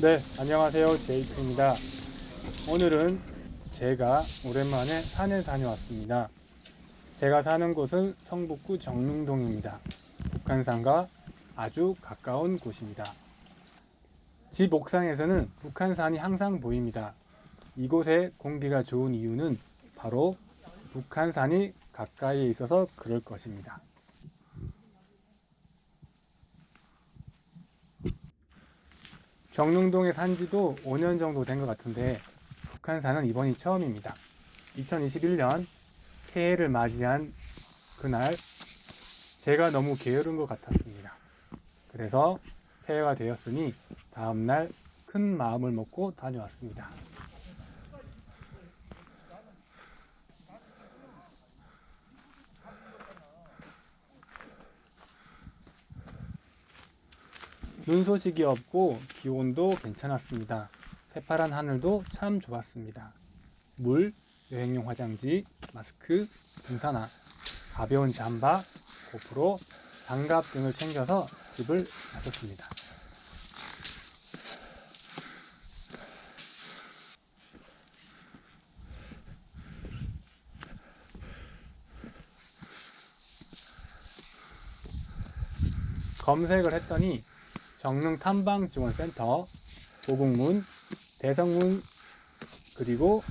네, 안녕하세요. 제이크입니다. 오늘은 제가 오랜만에 산에 다녀왔습니다. 제가 사는 곳은 성북구 정릉동입니다. 북한산과 아주 가까운 곳입니다. 집 옥상에서는 북한산이 항상 보입니다. 이곳에 공기가 좋은 이유는 바로 북한산이 가까이에 있어서 그럴 것입니다. 정릉동에 산 지도 5년 정도 된 것 같은데 북한산은 이번이 처음입니다. 2021년 새해를 맞이한 그날 제가 너무 게으른 것 같았습니다. 그래서 새해가 되었으니 다음날 큰 마음을 먹고 다녀왔습니다. 눈 소식이 없고 기온도 괜찮았습니다. 새파란 하늘도 참 좋았습니다. 물, 여행용 화장지, 마스크, 등산화, 가벼운 잠바, 고프로, 장갑 등을 챙겨서 집을 나섰습니다. 검색을 했더니 정릉 탐방 지원센터, 보국문, 대성문 그리고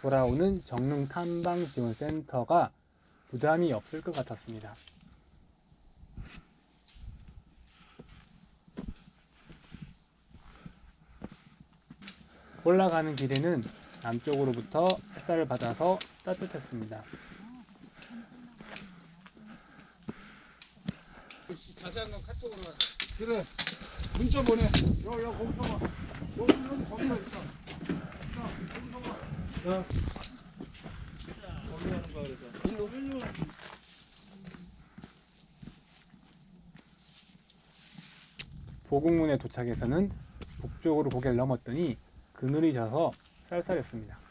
돌아오는 정릉 탐방 지원센터가 부담이 없을 것 같았습니다. 올라가는 길에는 남쪽으로부터 햇살을 받아서 따뜻했습니다. 자세한 건 카톡으로 하자. 그래. 문자 보내. 여, 여, 거기서 봐. 여기, 여기, 거기서 있어. 자, 거기서 봐. 야. 거기. 보국문에 도착해서는 북쪽으로 고개를 넘었더니 그늘이 져서 쌀쌀했습니다.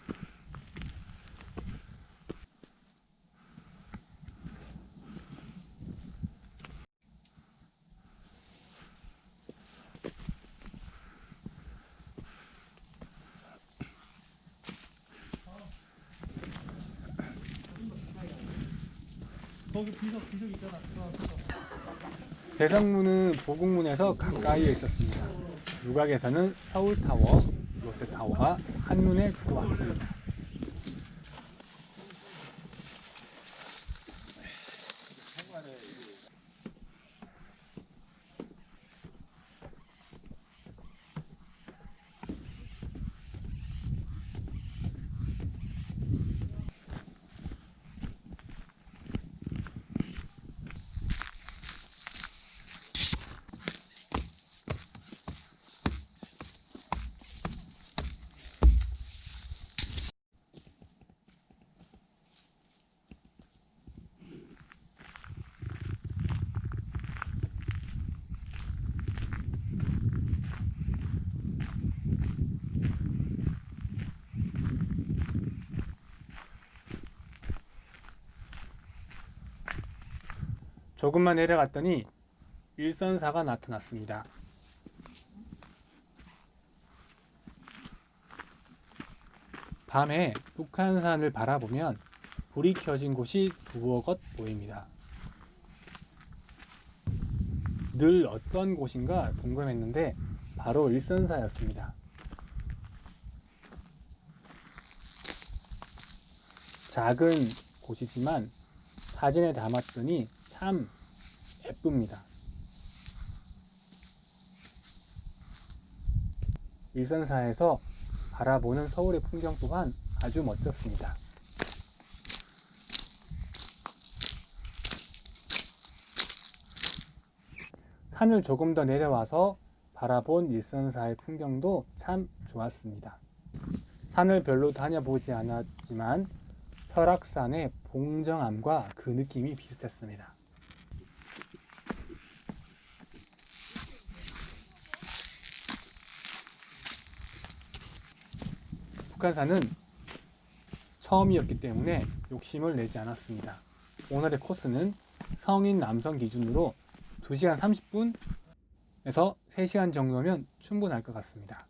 거기 비석, 비석 있잖아. 대성문은 보국문에서 가까이에 있었습니다. 유곽에서는 서울타워, 롯데타워가 한눈에 들어왔습니다. 조금만 내려갔더니 일선사가 나타났습니다. 밤에 북한산을 바라보면 불이 켜진 곳이 두어 곳 보입니다. 늘 어떤 곳인가 궁금했는데 바로 일선사였습니다. 작은 곳이지만 사진에 담았더니 참 예쁩니다. 일선사에서 바라보는 서울의 풍경 또한 아주 멋졌습니다. 산을 조금 더 내려와서 바라본 일선사의 풍경도 참 좋았습니다. 산을 별로 다녀보지 않았지만 설악산의 봉정암과 그 느낌이 비슷했습니다. 북한산은 처음이었기 때문에 욕심을 내지 않았습니다. 오늘의 코스는 성인 남성 기준으로 2시간 30분에서 3시간 정도면 충분할 것 같습니다.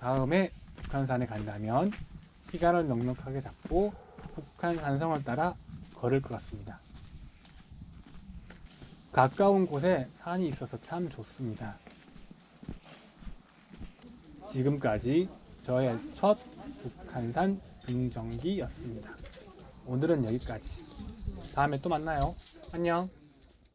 다음에 북한산에 간다면 시간을 넉넉하게 잡고 북한 산성을 따라 걸을 것 같습니다. 가까운 곳에 산이 있어서 참 좋습니다. 지금까지 저의 첫 북한산 등정기였습니다. 오늘은 여기까지. 다음에 또 만나요. 안녕.